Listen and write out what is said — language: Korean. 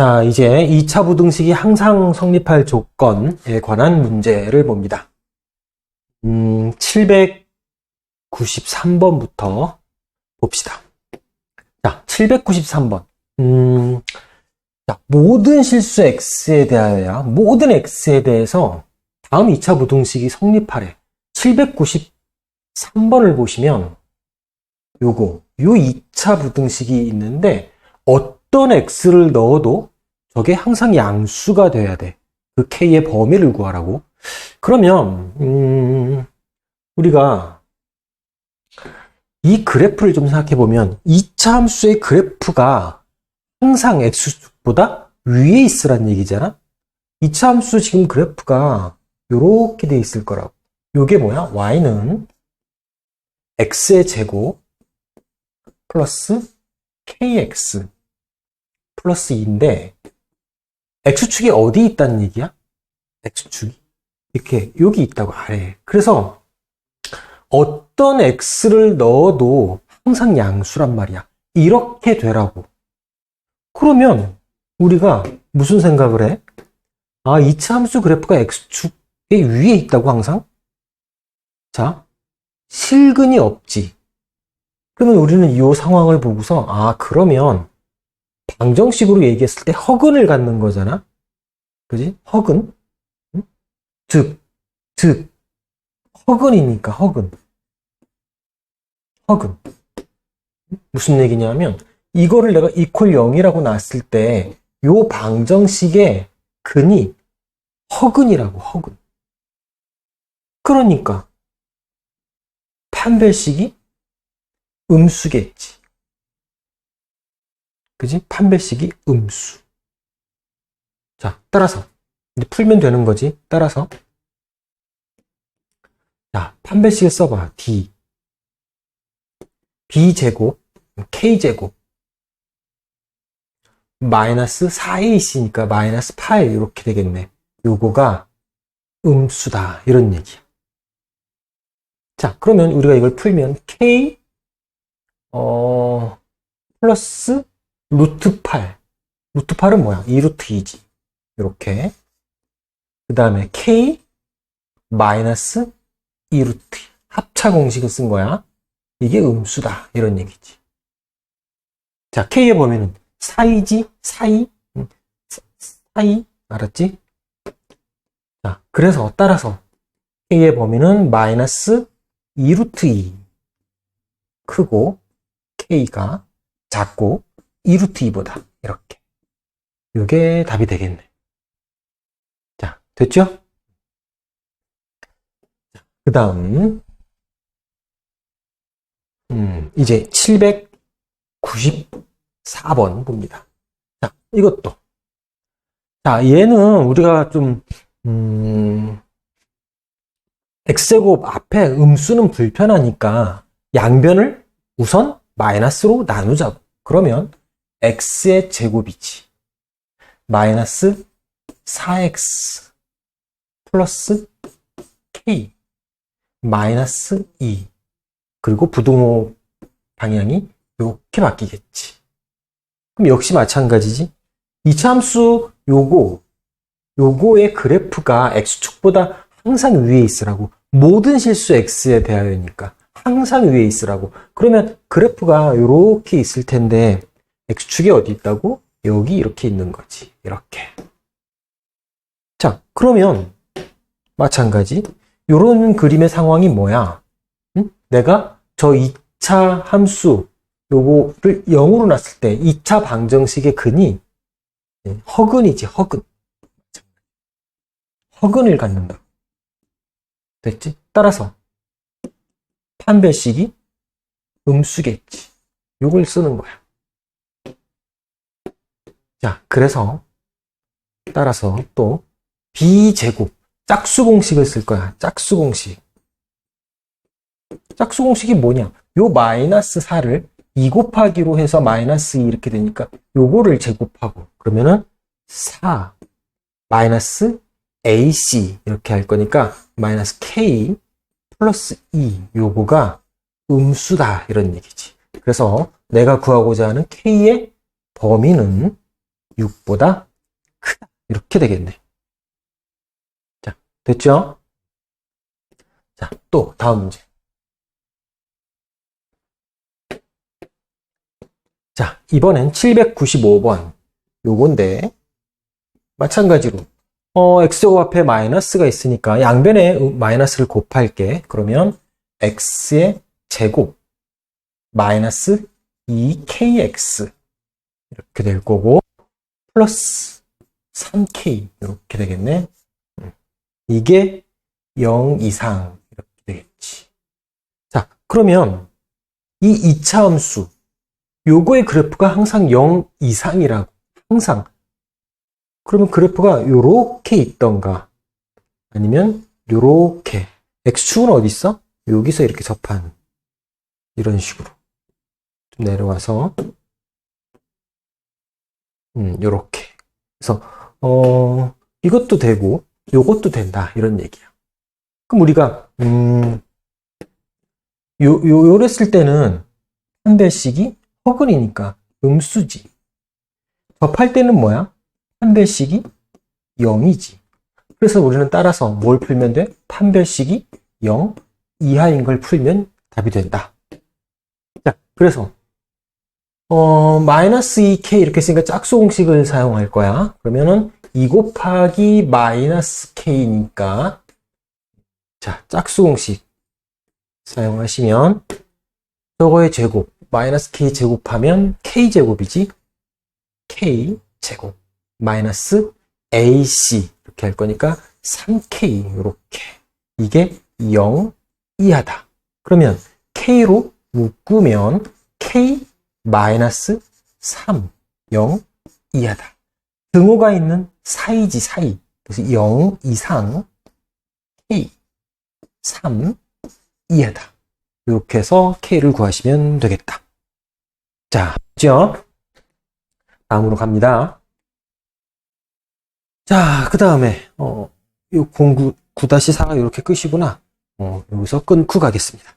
자, 이제 2차 부등식이 항상 성립할 조건에 관한 문제를 봅니다. 음, 793번부터 봅시다. 자, 793번. 음, 자, 모든 실수 x에 대하여, 모든 x에 대해서 다음 2차 부등식이 성립하래. 793번을 보시면, 요거, 요 2차 부등식이 있는데, 어떤 x를 넣어도 저게 항상 양수가 돼야 돼. 그 k의 범위를 구하라고. 그러면, 음, 우리가 이 그래프를 좀 생각해 보면 2차 함수의 그래프가 항상 x축보다 위에 있으란 얘기잖아. 2차 함수 지금 그래프가 이렇게 돼 있을 거라고. 요게 뭐야? y는 x의 제곱 플러스 kx 플러스 2인데 x축이 어디 있다는 얘기야? x축이 이렇게 여기 있다고 아래. 그래서 어떤 x를 넣어도 항상 양수란 말이야. 이렇게 되라고. 그러면 우리가 무슨 생각을 해? 아, 2차 함수 그래프가 x축의 위에 있다고 항상? 자, 실근이 없지. 그러면 우리는 이 상황을 보고서 아, 그러면 방정식으로 얘기했을 때 허근을 갖는 거잖아. 그지? 허근. 응? 즉, 즉, 허근이니까 허근. 허근. 무슨 얘기냐면 이거를 내가 이퀄 0이라고 놨을 때 요 방정식의 근이 허근이라고 허근. 그러니까 판별식이 음수겠지. 그지? 판별식이 음수. 자, 따라서 이제 풀면 되는 거지. 따라서 자, 판별식에 써봐. D B제곱 K제곱 마이너스 4A씨니까 마이너스 8 이렇게 되겠네. 요거가 음수다. 이런 얘기야. 자, 그러면 우리가 이걸 풀면 K 어 플러스 루트 8 루트 8은 뭐야? 2루트 2지. 이렇게 그 다음에 K 마이너스 2루트 합차 공식을 쓴 거야. 이게 음수다. 이런 얘기지. 자, K의 범위는 사이지? 사이? 음, 사이? 알았지? 자, 그래서 따라서 K의 범위는 마이너스 2루트 2 크고 K가 작고 2루트 2보다 이렇게 이게 답이 되겠네. 자, 됐죠? 그 다음 음, 이제 794번 봅니다. 자, 이것도. 자, 얘는 우리가 좀, 음, x제곱 앞에 음수는 불편하니까 양변을 우선 마이너스로 나누자고. 그러면 x의 제곱이지. 마이너스 4x 플러스 k 마이너스 2 그리고 부등호 방향이 이렇게 바뀌겠지. 그럼 역시 마찬가지지. 이차 함수 요거 요거의 그래프가 x축보다 항상 위에 있으라고 모든 실수 x에 대하여니까 항상 위에 있으라고 그러면 그래프가 이렇게 있을 텐데 x축이 어디 있다고? 여기 이렇게 있는 거지. 이렇게. 자 그러면 마찬가지. 이런 그림의 상황이 뭐야? 응? 내가 저 2차 함수 요거를 0으로 놨을 때 2차 방정식의 근이 허근이지 허근. 허근을 갖는다. 됐지? 따라서 판별식이 음수겠지. 요걸 쓰는 거야 자 그래서 따라서 또 b제곱 짝수 공식을 쓸 거야 짝수 공식 짝수 공식이 뭐냐? 요 마이너스 4를 2 곱하기로 해서 마이너스 2 이렇게 되니까 요거를 제곱하고 그러면은 4 마이너스 AC 이렇게 할 거니까 마이너스 K 플러스 2 요거가 음수다 이런 얘기지. 그래서 내가 구하고자 하는 K의 범위는 6보다 크다. 이렇게 되겠네. 자, 됐죠? 자, 또 다음 문제. 자, 이번엔 795번. 요건데, 마찬가지로, 어, x제곱 앞에 마이너스가 있으니까 양변에 마이너스를 곱할게. 그러면 x의 제곱 마이너스 2kx 이렇게 될 거고 플러스 3k 이렇게 되겠네. 음. 이게 0 이상 이렇게 되겠지. 자, 그러면 이 2차 함수 요거의 그래프가 항상 0 이상이라고 항상 그러면 그래프가 요렇게 있던가 아니면 요렇게 x축은 어디 있어? 여기서 이렇게 접한 이런 식으로 좀 내려와서 음 요렇게 그래서 어 이것도 되고 요것도 된다 이런 얘기야. 그럼 우리가 음 요 요, 요랬을 때는 한 배씩이 허근이니까 음수지. 접할 때는 뭐야? 판별식이 0이지. 그래서 우리는 따라서 뭘 풀면 돼? 판별식이 0 이하인 걸 풀면 답이 된다. 자, 그래서 어, 마이너스 2k 이렇게 쓰니까 짝수 공식을 사용할 거야. 그러면은 2 곱하기 마이너스 k니까 자, 짝수 공식 사용하시면 저거의 제곱 마이너스 k 제곱하면 k 제곱이지. k 제곱 마이너스 AC 이렇게 할 거니까 3K 이렇게 이게 0 이하다. 그러면 K로 묶으면 K 마이너스 3 0 이하다. 등호가 있는 사이지 사이. 그래서 0 이상 K 3 이하다. 이렇게 해서 K를 구하시면 되겠다. 자, 죠 다음으로 갑니다. 자, 그 다음에, 어, 요 공구 9-4가 이렇게 끝이구나. 어, 여기서 끊고 가겠습니다.